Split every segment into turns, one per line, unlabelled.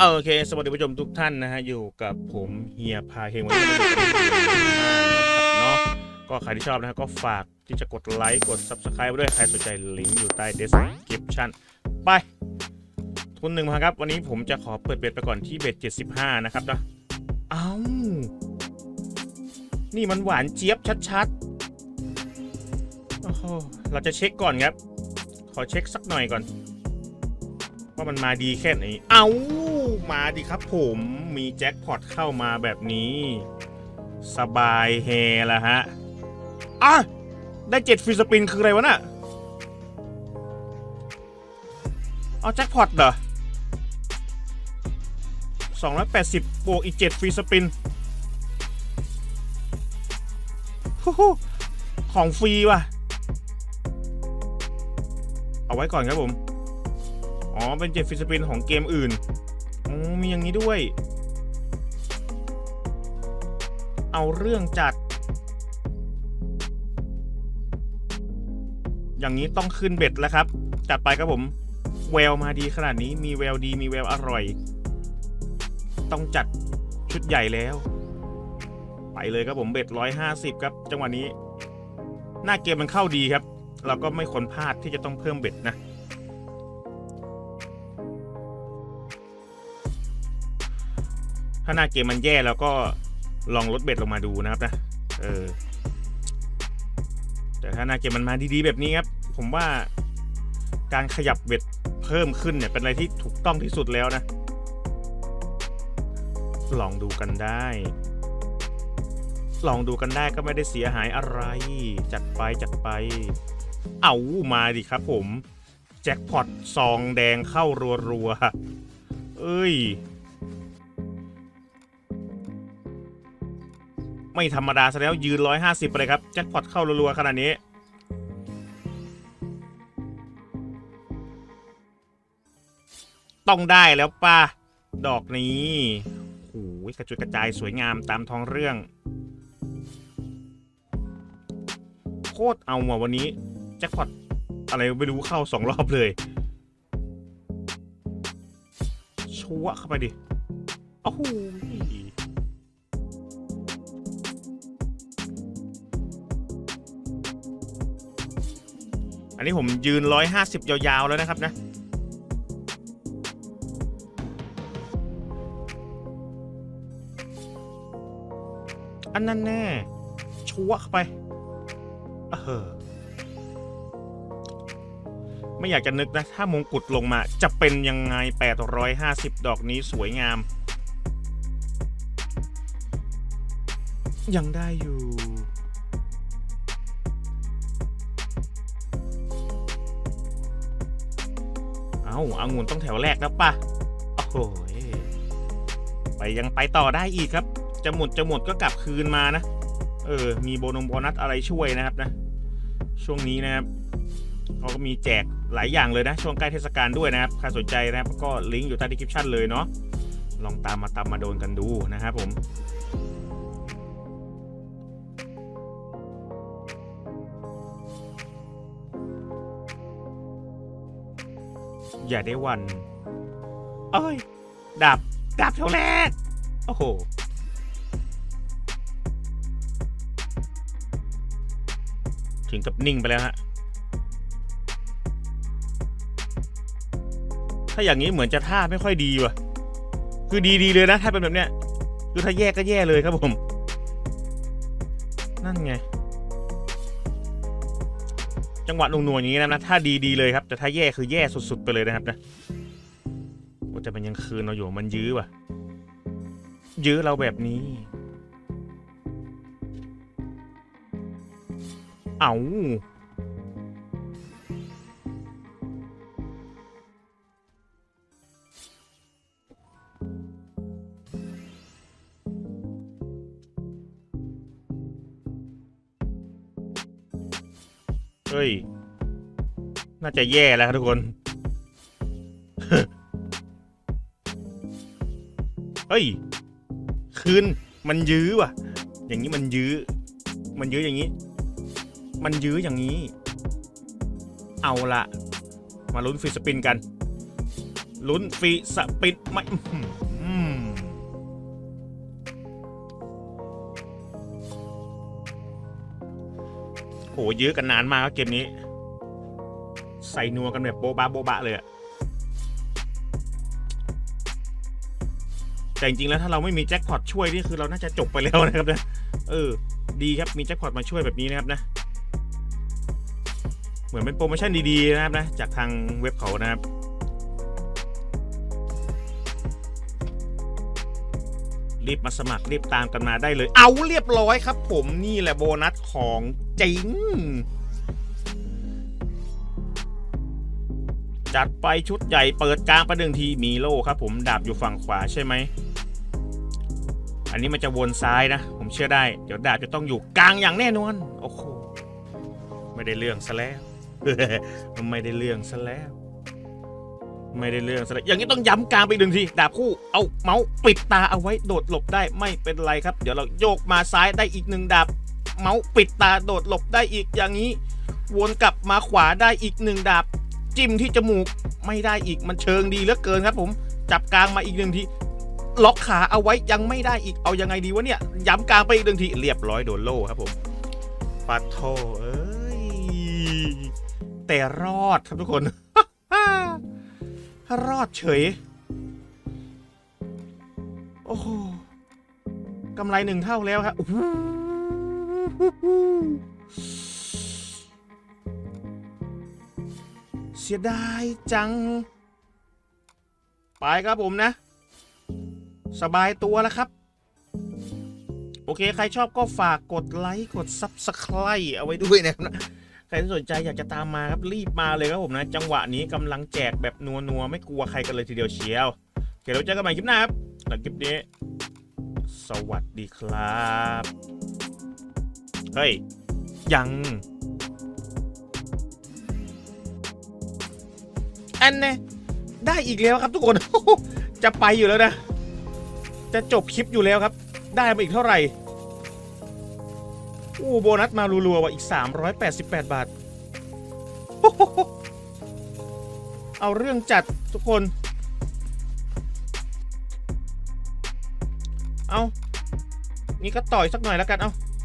โอเค สวัสดีผู้ชมทุกท่านนะฮะ อยู่กับผมเฮียพาเฮงวันนี้มาอยู่กับเนาะก็ใครที่ชอบนะฮะก็ฝากที่จะกดไลค์ กด Subscribe ไว้ด้วย ใครสนใจลิงก์อยู่ใต้ description ไป ทุนหนึ่งมาครับ วันนี้ผมจะขอเปิดเบ็ดไปก่อนที่เบ็ด75 นะครับนะเอ้า นี่มันหวานเจี๊ยบชัดๆโอ้โหเราจะเช็คก่อนครับ ขอเช็คสักหน่อยก่อน ว่ามันมาดีแค่ไหน เอ้า มาดีครับผมมีแจ็คพอตเข้ามาแบบนี้ สบายแฮละฮะอะได้เจ็ดฟรีสปินคืออะไรวะน่ะเอาแจ็คพอตเหรอ280 บวกอีก 7 ฟรีสปินฮู้ฮู้ของฟรีว่ะ เอาไว้ก่อนครับผม อ๋อ เป็นเจ็ดฟรีสปินของเกมอื่น อ๋อมีอย่างนี้ด้วย เอาเรื่องจัด อย่างนี้ต้องขึ้นเบ็ดแล้วครับ จัดไปครับผม แววมาดีขนาดนี้มีแววดีมีแววอร่อย ต้องจัดชุดใหญ่แล้ว ไปเลยครับผมเบ็ดร้อยห้าสิบครับ จังหวะนี้ หน้าเกมมันเข้าดีครับ เราก็ไม่ควรพลาดที่จะต้องเพิ่มเบ็ดนะ ถ้าหน้าเกมมันแย่แล้วก็ลองลดเบ็ดลงมาดูนะครับนะ เออ แต่ถ้าหน้าเกมมันมาดีๆแบบนี้ครับ ผมว่าการขยับเบ็ดเพิ่มขึ้นเนี่ยเป็นอะไรที่ถูกต้องที่สุดแล้วนะ ลองดูกันได้ ลองดูกันได้ก็ไม่ได้เสียหายอะไร จัดไปจัดไป เอามาดิครับผม แจ็คพอตซองแดงเข้ารัวๆ เอ้ย ไม่ธรรมดาซะแล้วยืน 150 ไปเลยครับ แจ็คพอตเข้ารัวๆขนาดนี้ ต้องได้แล้วป่ะ ดอกนี้โอ้ยกระจุยกระจายสวยงามตามท้องเรื่อง โคตรเอาว่ะวันนี้ แจ็คพอตอะไรไม่รู้เข้าสองรอบเลย ชัวเข้าไปดิโอ้โห อันนี้ผมยืน 150 ยาวๆ แล้วนะครับนะ อันนั้นแน่ ชัวเข้าไป เออ ไม่อยากจะนึกนะ ถ้ามงกุฎลงมาจะเป็นยังไง 850 ดอกนี้สวยงาม ยังได้อยู่ เอาอางุ่นต้องแถวแรกแล้วปะโอ้โหยไปยังไปต่อได้อีกครับ จะหมดจะหมดก็กลับคืนมานะ เออ มีโบนงโบนัสอะไรช่วยนะครับนะ ช่วงนี้นะครับเขาก็มีแจกหลายอย่างเลยนะ ช่วงใกล้เทศกาลด้วยนะครับ ใครสนใจนะครับ ก็ลิงก์อยู่ใต้ดีคริปชันเลยเนาะ ลองตามมาตามมาโดนกันดูนะครับผม อย่าได้วันเอ้ยดับดับแถวแรกโอ้โหถึงกับนิ่งไปแล้วฮะ ถ้าอย่างนี้เหมือนจะท่าไม่ค่อยดีว่ะ คือดีดีๆเลยนะถ้าเป็นแบบเนี้ย คือถ้าแย่ก็แย่เลยครับผม นั่นไง จังหวะหน่วงๆอย่างนี้นะนะถ้าดีดีๆเลยครับ แต่ถ้าแย่คือแย่สุด ๆ ไปเลยนะครับนะโอ้แต่มันยังคืนเราอยู่มันยื้อว่ะ ยื้อเราแบบนี้ เอา เฮ้ย น่าจะแย่แล้วทุกคน เฮ้ย คืน มันยื้อว่ะ อย่างนี้มันยื้อ มันยื้ออย่างนี้ มันยื้ออย่างนี้ เอาละมาลุ้นฟรีสปินกัน ลุ้นฟรีสปิดไม่ โหยื้อกันนานมากกับเกมนี้ ใส่นัวกันแบบโบบะโบบะเลยอะแต่จริงๆแล้วถ้าเราไม่มีแจ็คพอตช่วยนี่คือเราน่าจะจบไปแล้วนะครับนะเออ ดีครับมีแจ็คพอตมาช่วยแบบนี้นะครับนะเหมือนเป็นโปรโมชั่นดีๆนะครับนะ จากทางเว็บเขานะครับรีบมาสมัครรีบตามกันมาได้เลย เอาเรียบร้อยครับ ผมนี่แหละโบนัสของ จริง จัดไปชุดใหญ่เปิดกลางประเดิงทีมีโล่ครับ ผมดาบอยู่ฝั่งขวาใช่ไหม อันนี้มันจะวนซ้ายนะ ผมเชื่อได้ เดี๋ยวดาบจะต้องอยู่กลางอย่างแน่นอน โอ้โห ไม่ได้เรื่องซะแล้ว ไม่ได้เรื่องซะแล้ว ไม่ได้เรื่องซะแล้ว อย่างนี้ต้องย้ำกลางไปหนึ่งที ดาบคู่ เอาเมาส์ปิดตาเอาไว้โดดหลบได้ไม่เป็นไรครับ เดี๋ยวเราโยกมาซ้ายได้อีกหนึ่งดาบ เมาส์ปิดตาโดดหลบได้อีกอย่างนี้ วนกลับมาขวาได้อีกหนึ่งดาบ จิ้มที่จมูกไม่ได้อีกมันเชิงดีเหลือเกินครับ ผมจับกลางมาอีกหนึ่งทีล็อกขาเอาไว้ยังไม่ได้อีกเอายังไงดีวะเนี่ยย้ำกลางไปอีกหนึ่งทีเรียบร้อยโดนโล่ครับผมปาโทเอ้ยแต่รอดครับทุกคน รอดเฉย โอ้โหกำไรหนึ่งเท่าแล้วครับ เสียดายจัง ไปครับผมนะ สบายตัวแล้วครับ โอเค ใครชอบก็ฝากกดไลค์ กด Subscribe เอาไว้ด้วยนะครับใครที่สนใจอยากจะตามมาครับรีบมาเลยครับผมนะ จังหวะนี้กำลังแจกแบบนัวๆไม่กลัวใครกันเลยทีเดียวเชียวโอเคเราเจอกันใหม่คลิปหน้าครับหลังคลิปนี้ สวัสดีครับ เฮ้ย ยัง อันเน่ได้อีกแล้วครับทุกคน จะไปอยู่แล้วนะ จะจบคลิปอยู่แล้วครับ ได้มาอีกเท่าไหร่โอ้โบนัสมารัวๆว่ะอีก 388 บาท เอาเรื่องจัดทุกคน เอานี่ก็ต่อยสักหน่อยแล้วกัน เอาโอ้โห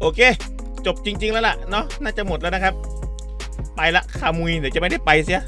โอเค จบจริง ๆ แล้วล่ะเนาะน่าจะหมดแล้วนะครับ ไปละขามุยเดี๋ยวจะไม่ได้ไปเสีย